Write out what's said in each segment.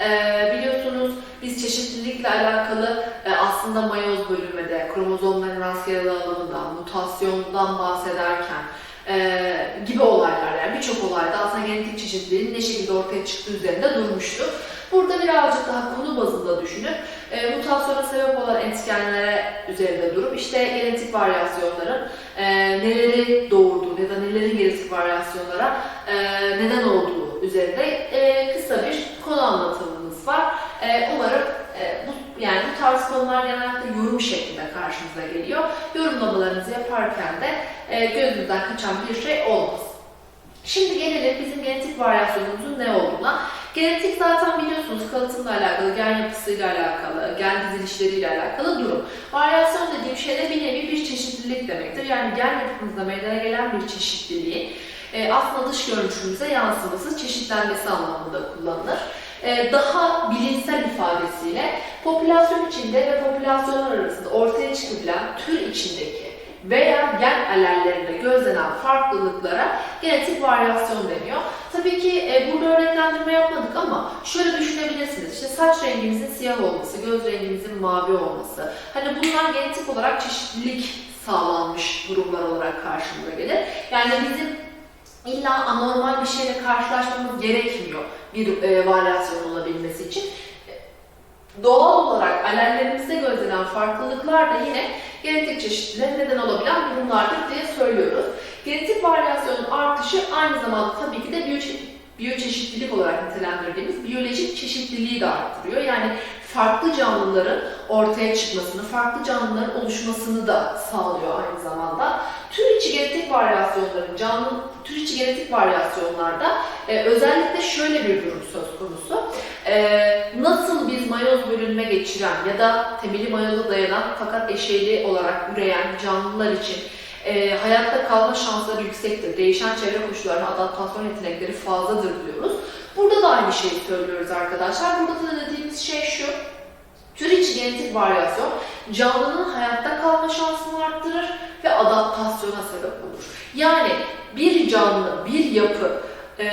Ee, biliyorsunuz biz çeşitlilikle alakalı e, aslında mayoz bölümünde kromozomların rastgele dağılımından, mutasyondan bahsederken e, gibi olaylar yani birçok olayda aslında genetik çeşitliliğin ne şekilde ortaya çıktığı üzerinde durmuştuk. Burada birazcık daha konu bazında düşünüp e, mutasyona sebep olan etkenlere üzerinde durup işte genetik varyasyonların e, neleri doğurduğu ya da nelerin genetik varyasyonlara e, neden olduğu üzerinde e, kısa bir konu anlatımımız var. E, umarım e, bu yani bu tarz konular genellikle yorum şeklinde karşımıza geliyor. Yorumlamalarınızı yaparken de e, gözünüzden kaçan bir şey olmaz. Şimdi gelelim bizim genetik varyasyonumuzun ne olduğuna. Genetik zaten biliyorsunuz kalıtımla alakalı, gen yapısıyla alakalı, gen dizilişleriyle alakalı durum. Varyasyon dediğim şey de bir nevi bir çeşitlilik demektir. Yani gen yapımızda meydana gelen bir çeşitliliğin e, aslında dış görünüşümüze yansıması, çeşitlenmesi anlamında kullanılır. E, daha bilimsel ifadesiyle popülasyon içinde ve popülasyonlar arasında ortaya çıkabilen tür içindeki veya gen alellerinde gözlenen farklılıklara genetik varyasyon deniyor. Tabii ki e, burada örneklendirme yapmadık ama şöyle düşünebilirsiniz. İşte saç rengimizin siyah olması, göz rengimizin mavi olması. Hani bunlar genetik olarak çeşitlilik sağlanmış durumlar olarak karşımıza gelir. Yani bizim illa anormal bir şeyle karşılaşmamız gerekmiyor bir e, varyasyon olabilmesi için. Doğal olarak alellerimizde gözlenen farklılıklar da yine genetik çeşitliliğe neden olabilen durumlardır diye söylüyoruz. Genetik varyasyonun artışı aynı zamanda tabii ki de biyoçe biyoçeşitlilik olarak nitelendirdiğimiz biyolojik çeşitliliği de arttırıyor. Yani farklı canlıların ortaya çıkmasını, farklı canlıların oluşmasını da sağlıyor aynı zamanda. Tür içi genetik varyasyonların, canlı tür içi genetik varyasyonlarda e, özellikle şöyle bir durum söz konusu. E, nasıl biz mayoz bölünme geçiren ya da temeli mayoza dayanan fakat eşeyli olarak üreyen canlılar için e, hayatta kalma şansları yüksektir. Değişen çevre koşullarına adaptasyon yetenekleri fazladır diyoruz. Burada da aynı şeyi söylüyoruz arkadaşlar. Burada da dediğimiz şey şu. Tür içi genetik varyasyon canlının hayatta kalma şansını arttırır ve adaptasyona sebep olur. Yani bir canlı, bir yapı e,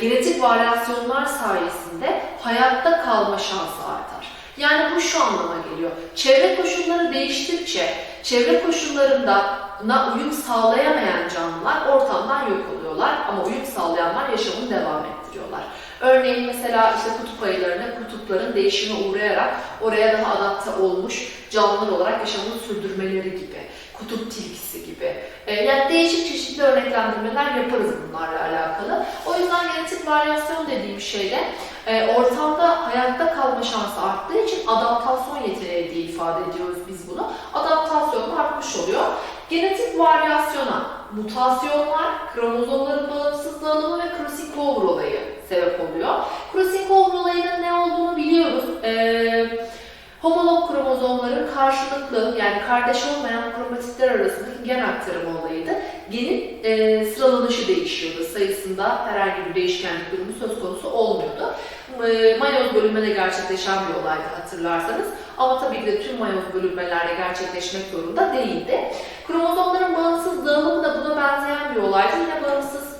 genetik varyasyonlar sayesinde hayatta kalma şansı artar. Yani bu şu anlama geliyor. Çevre koşulları değiştikçe çevre koşullarında na uyum sağlayamayan canlılar ortamdan yok oluyorlar ama uyum sağlayanlar yaşamını devam ettiriyorlar. Örneğin mesela işte kutup ayılarına kutupların değişime uğrayarak oraya daha adapte olmuş canlılar olarak yaşamını sürdürmeleri gibi, kutup tilkisi gibi. Ee, yani değişik çeşitli örneklendirmeler yaparız bunlarla alakalı. O yüzden genetik varyasyon dediğim şeyde e, ortamda hayatta kalma şansı arttığı için adaptasyon yeteneği diye ifade ediyoruz biz bunu. Adaptasyon artmış oluyor. Genetik varyasyona mutasyonlar, kromozomların bağımsız dağılımı ve Crossing-Over olayı sebep oluyor. Crossing-Over olayının ne olduğunu biliyoruz. Ee, homolog kromozomların karşılıklı yani kardeş olmayan kromatitler arasındaki gen aktarımı olayıydı. Genin e, sıralanışı değişiyordu. Sayısında herhangi bir değişkenlik durumu söz konusu olmuyordu. E, mayoz bölünme de gerçekleşen bir olaydı hatırlarsanız. Ama tabii ki de tüm mayoz bölünmelerde gerçekleşmek zorunda değildi. Kromozomların bağımsız dağılımı da buna benzeyen bir olaydı. Yine bağımsız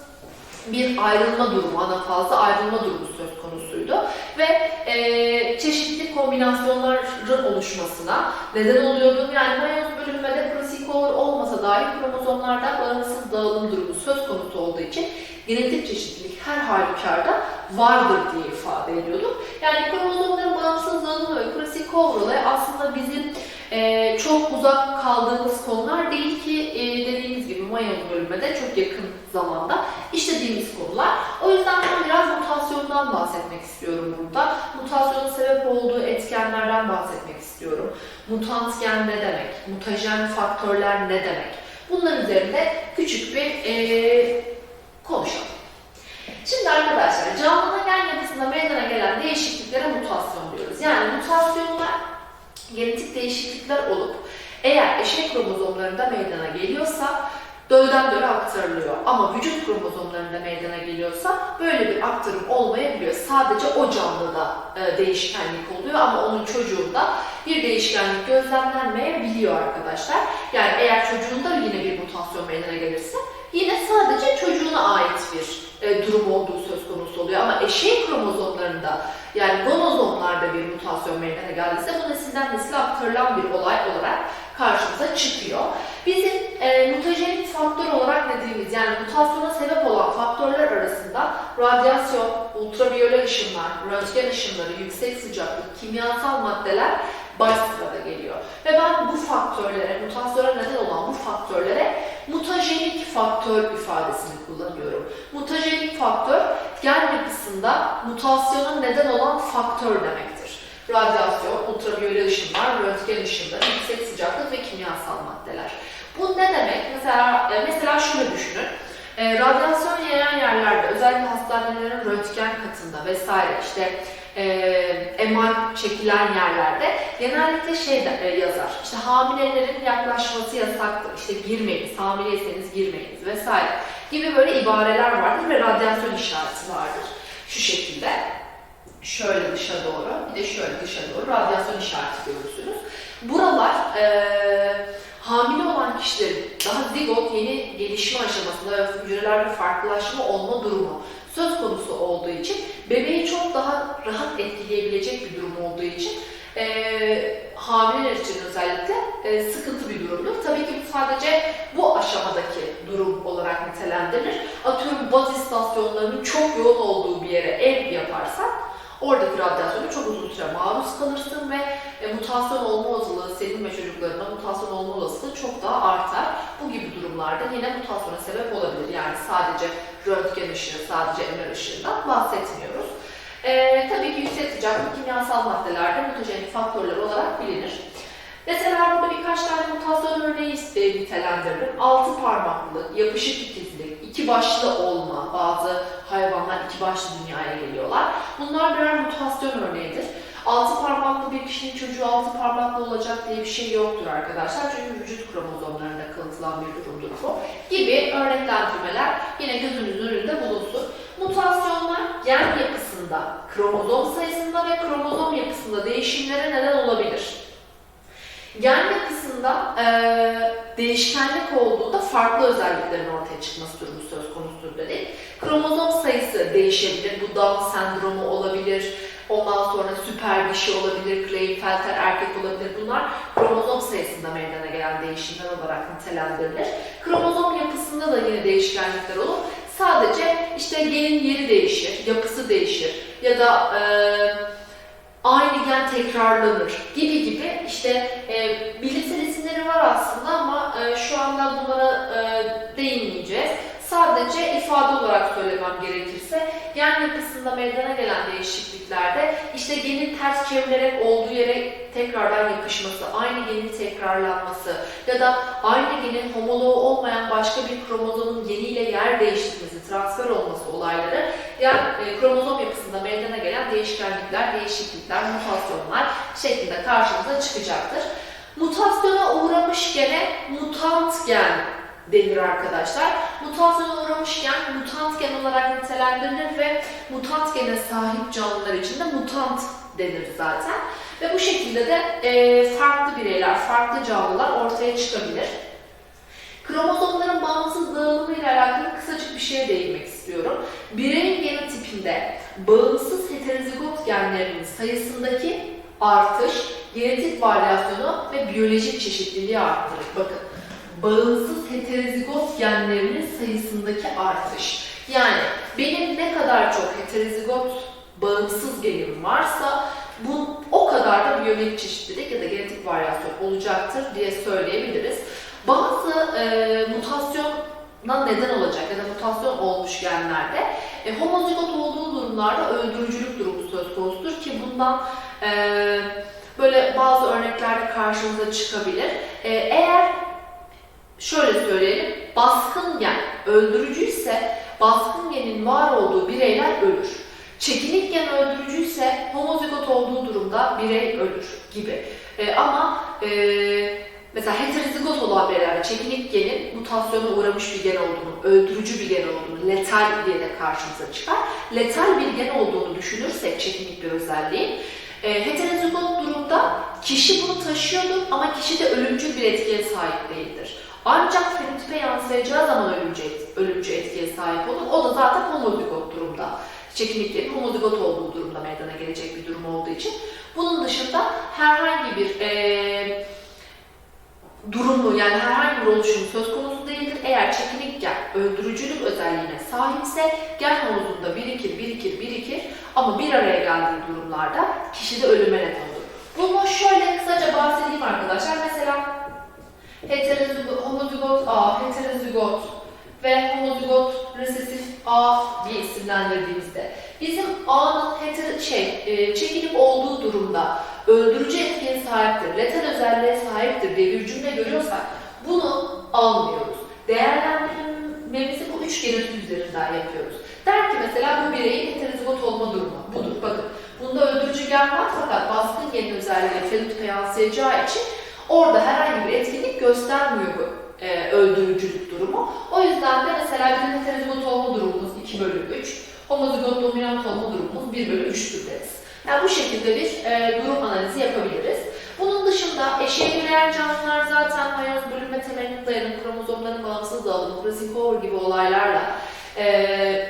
bir ayrılma durumu, anafazda ayrılma durumu söz konusuydu. Ve e, çeşitli kombinasyonların oluşmasına neden oluyordu. Yani mayoz bölünmede krosikover olmasa dahi kromozomlarda bağımsız dağılım durumu söz konusu olduğu için genetik çeşitlilik her halükarda vardır diye ifade ediyorduk. Yani kromozomların bağımsız dağılımı ve krosikover olayı aslında bizim e, çok uzak kaldığımız konular değil ki e, dediğimiz gibi mayoz bölünmede çok yakın zamanda işlediğimiz konular. O yüzden ben biraz mutasyondan bahsetmek istiyorum burada. Mutasyonun sebep olduğu etkenlerden bahsetmek istiyorum. Mutant gen ne demek? Mutajen faktörler ne demek? Bunlar üzerinde küçük bir e, konuşalım. Şimdi arkadaşlar canlının gen yapısında meydana gelen değişikliklere mutasyon diyoruz. Yani mutasyonlar genetik değişiklikler olup eğer eşek kromozomlarında meydana geliyorsa dölden döle aktarılıyor. Ama vücut kromozomlarında meydana geliyorsa böyle bir aktarım olmayabiliyor. Sadece o canlıda e, değişkenlik oluyor ama onun çocuğunda bir değişkenlik gözlemlenmeyebiliyor arkadaşlar. Yani eğer çocuğunda yine bir mutasyon meydana gelirse yine sadece çocuğuna ait bir e, durum olduğu söz konusu oluyor. Ama eşeğin kromozomlarında yani gonozomlarda bir mutasyon meydana geldiyse bu nesilden nesile aktarılan bir olay olarak karşımıza çıkıyor. Bizim e, mutajenik faktör olarak dediğimiz yani mutasyona sebep olan faktörler arasında radyasyon, ultraviyole ışınlar, röntgen ışınları, yüksek sıcaklık, kimyasal maddeler baş sırada geliyor. Ve ben bu faktörlere, mutasyona neden olan bu faktörlere mutajenik faktör ifadesini kullanıyorum. Mutajenik faktör gen yapısında mutasyona neden olan faktör demektir. Radyasyon, ultraviyole ışınlar, röntgen ışınları, yüksek sıcaklık ve kimyasal maddeler. Bu ne demek? Mesela e, mesela şunu düşünün. E, radyasyon yayan yerlerde, özellikle hastanelerin röntgen katında vesaire işte e, MR çekilen yerlerde genellikle şey de, e, yazar. İşte hamilelerin yaklaşması yasaktır. İşte girmeyiniz, hamileyseniz girmeyiniz vesaire gibi böyle ibareler vardır ve radyasyon işareti vardır. Şu şekilde. Şöyle dışa doğru, bir de şöyle dışa doğru radyasyon işareti görürsünüz. Buralar e, hamile olan kişilerin daha zigot yeni gelişme aşamasında hücrelerde farklılaşma olma durumu söz konusu olduğu için bebeği çok daha rahat etkileyebilecek bir durum olduğu için e, hamileler için özellikle e, sıkıntı bir durumdur. Tabii ki bu sadece bu aşamadaki durum olarak nitelendirilir. Atıyorum baz istasyonlarının çok yoğun olduğu bir yere ev yaparsak oradaki radyasyona çok uzun süre maruz kalırsın ve e, mutasyon olma olasılığı senin ve çocuklarına mutasyon olma olasılığı çok daha artar. Bu gibi durumlarda yine mutasyona sebep olabilir. Yani sadece röntgen ışığı, sadece MR ışığından bahsetmiyoruz. Ee, tabii ki yüksek sıcaklık kimyasal maddelerde mutajenik faktörler olarak bilinir. Mesela burada birkaç tane mutasyon örneği nitelendiririm. Altı parmaklı, yapışık ikizlik, iki başlı olma, bazı hayvanlar iki başlı dünyaya geliyorlar. Bunlar birer mutasyon örneğidir. Altı parmaklı bir kişinin çocuğu altı parmaklı olacak diye bir şey yoktur arkadaşlar. Çünkü vücut kromozomlarında kanıtılan bir durumdur bu. Gibi örneklendirmeler yine gözünüzün önünde bulunsun. Mutasyonlar gen yapısında, kromozom sayısında ve kromozom yapısında değişimlere neden olabilir. Gen yapısında e, değişkenlik olduğunda farklı özelliklerin ortaya çıkması durumu söz konusudur dedik. Kromozom sayısı değişebilir. Bu Down sendromu olabilir. Ondan sonra süper dişi olabilir, Klinefelter erkek olabilir. Bunlar kromozom sayısında meydana gelen değişimler olarak nitelendirilir. Kromozom yapısında da yine değişkenlikler olur. Sadece işte genin yeri değişir, yapısı değişir ya da e, aynı gen tekrarlanır gibi gibi işte e, bilimsel isimleri var aslında ama e, şu anda bunlara e, değinmeyeceğiz. Sadece ifade olarak söylemem gerekirse gen yapısında meydana gelen değişikliklerde işte genin ters çevrilerek olduğu yere tekrardan yapışması, aynı genin tekrarlanması ya da aynı genin homoloğu olmayan başka bir kromozomun yeniyle yer değiştirmesi, transfer olması olayları yani e, kromozom yapısında meydana gelen değişkenlikler, değişiklikler, mutasyonlar şeklinde karşımıza çıkacaktır. Mutasyona uğramış gene mutant gen denir arkadaşlar. Mutasyona uğramış gen mutant gen olarak nitelendirilir ve mutant gene sahip canlılar için de mutant denir zaten. Ve bu şekilde de e, farklı bireyler, farklı canlılar ortaya çıkabilir. Kromozomların bağımsız dağılımı ile alakalı kısacık bir şeye değinmek istiyorum. Bireyin genotipinde bağımsız heterozigot genlerinin sayısındaki artış, genetik varyasyonu ve biyolojik çeşitliliği arttırır. Bakın, bağımsız heterozigot genlerinin sayısındaki artış. Yani benim ne kadar çok heterozigot bağımsız genim varsa bu o kadar da biyolojik çeşitlilik ya da genetik varyasyon olacaktır diye söyleyebiliriz. Bazı e, mutasyona neden olacak ya da mutasyon olmuş genlerde e, homozigot olduğu durumlarda öldürücülük durumu söz konusudur ki bundan e, böyle bazı örneklerde karşımıza çıkabilir. E, eğer şöyle söyleyelim, baskın gen öldürücüyse baskın genin var olduğu bireyler ölür. Çekinik gen öldürücüyse homozigot olduğu durumda birey ölür gibi. E, ama e, mesela heterozigot olan bireylerde çekinik genin mutasyona uğramış bir gen olduğunu, öldürücü bir gen olduğunu, letal diye de karşımıza çıkar. Letal bir gen olduğunu düşünürsek çekinik bir özelliğin, e, heterozigot durumda kişi bunu taşıyordur ama kişi de ölümcül bir etkiye sahip değildir. Ancak fenotipe yansıyacağı zaman ölümcü, et- ölümcü etkiye sahip olur. O da zaten homozigot durumda. Çekiniklerin homozigot olduğu durumda meydana gelecek bir durum olduğu için. Bunun dışında herhangi bir eee durumu yani herhangi bir oluşum söz konusu değildir. Eğer çekinik gen öldürücülük özelliğine sahipse gen havuzunda birikir, birikir, birikir ama bir araya geldiği durumlarda kişide ölüme neden olur. Bunu şöyle kısaca bahsedeyim arkadaşlar. Mesela heterozigot, homozigot A, heterozigot ve homozigot resesif A diye isimlendirdiğimizde bizim A'nın heter şey, e, çekilip olduğu durumda öldürücü etkiye sahiptir, letal özelliğe sahiptir diye bir cümle görüyorsak bunu almıyoruz. Değerlendirmemizi bu üç genetik üzerinden yapıyoruz. Der ki mesela bu bireyin heterozigot olma durumu budur. Bakın bunda öldürücü gen var fakat baskın genin özelliği fenotipe yansıyacağı için orada herhangi etkinlik göstermiyor bu e, öldürücülük durumu. O yüzden de mesela bizim heterozigot olma durumumuz 2 bölü 3, homozigot dominant olma durumumuz 1 bölü 3'tür deriz. Yani bu şekilde bir e, durum analizi yapabiliriz. Bunun dışında eşeğe yürüyen canlılar zaten mayoz bölünme temeline dayanıp kromozomların bağımsız dağılımı, Krasnikov gibi olaylarla e,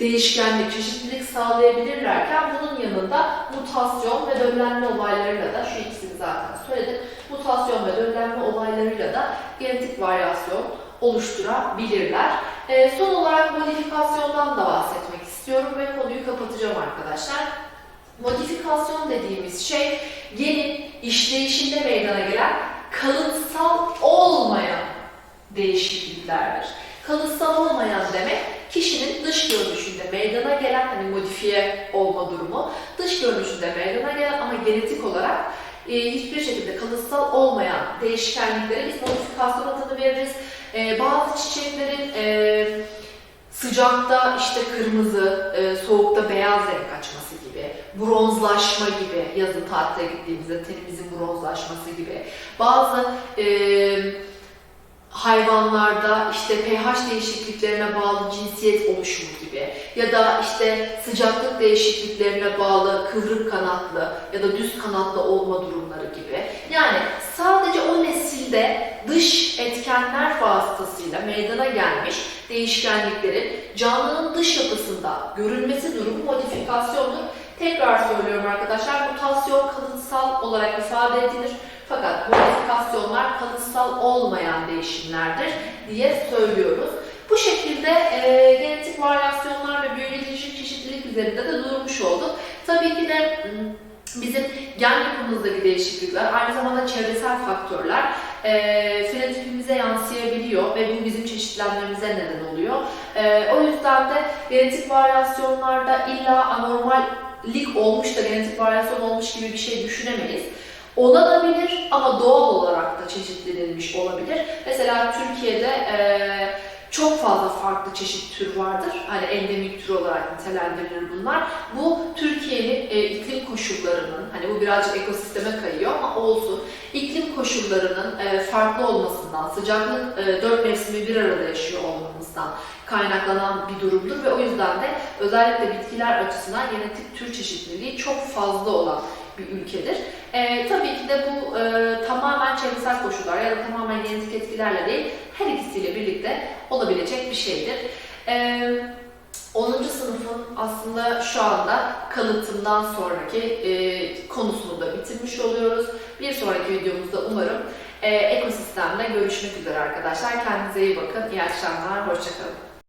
değişkenlik, çeşitlilik sağlayabilirlerken bunun yanında mutasyon ve döllenme olaylarıyla da, şu ikisini zaten söyledim, mutasyon ve döllenme olaylarıyla da genetik varyasyon oluşturabilirler. E, son olarak modifikasyondan da bahsetmek istiyorum ve konuyu kapatacağım arkadaşlar. Modifikasyon dediğimiz şey genin işleyişinde meydana gelen kalıtsal olmayan değişikliklerdir. Kalıtsal olmayan demek kişinin dış görünüşünde meydana gelen hani modifiye olma durumu, dış görünüşünde meydana gelen ama genetik olarak e, hiçbir şekilde kalıtsal olmayan değişkenliklere biz modifikasyon adını veririz. E, bazı çiçeklerin e, sıcakta işte kırmızı, e, soğukta beyaz renk açması gibi, bronzlaşma gibi, yazın tatile gittiğimizde tenimizin bronzlaşması gibi, bazı e, hayvanlarda işte pH değişikliklerine bağlı cinsiyet oluşumu gibi ya da işte sıcaklık değişikliklerine bağlı kıvrık kanatlı ya da düz kanatlı olma durumları gibi. Yani sadece o nesilde dış etkenler vasıtasıyla meydana gelmiş değişkenliklerin canlının dış yapısında görülmesi durumu modifikasyondur. Tekrar söylüyorum arkadaşlar, mutasyon kalıtsal olarak ifade edilir. Fakat modifikasyonlar kalıtsal olmayan değişimlerdir diye söylüyoruz. Bu şekilde e, genetik varyasyonlar ve biyolojik çeşitlilik üzerinde de durmuş olduk. Tabii ki de bizim gen yapımızdaki değişiklikler, aynı zamanda çevresel faktörler e, fenotipimize yansıyabiliyor ve bu bizim çeşitlenmemize neden oluyor. E, o yüzden de genetik varyasyonlarda illa anormallik olmuş da genetik varyasyon olmuş gibi bir şey düşünemeyiz. Olabilir ama doğal olarak da çeşitlenilmiş olabilir. Mesela Türkiye'de e, çok fazla farklı çeşit tür vardır. Hani endemik tür olarak nitelendirilir bunlar. Bu Türkiye'nin e, iklim koşullarının, hani bu birazcık ekosisteme kayıyor ama olsun. İklim koşullarının e, farklı olmasından, sıcaklık e, dört mevsimi bir arada yaşıyor olmamızdan kaynaklanan bir durumdur ve o yüzden de özellikle bitkiler açısından genetik tür çeşitliliği çok fazla olan bir ülkedir. E, tabii ki de bu e, tamamen çevresel koşullar ya da tamamen genetik etkilerle değil, her ikisiyle birlikte olabilecek bir şeydir. E, 10. sınıfın aslında şu anda kalıtımdan sonraki e, konusunu da bitirmiş oluyoruz. Bir sonraki videomuzda umarım e, ekosistemde görüşmek üzere arkadaşlar. Kendinize iyi bakın. İyi akşamlar. Hoşçakalın.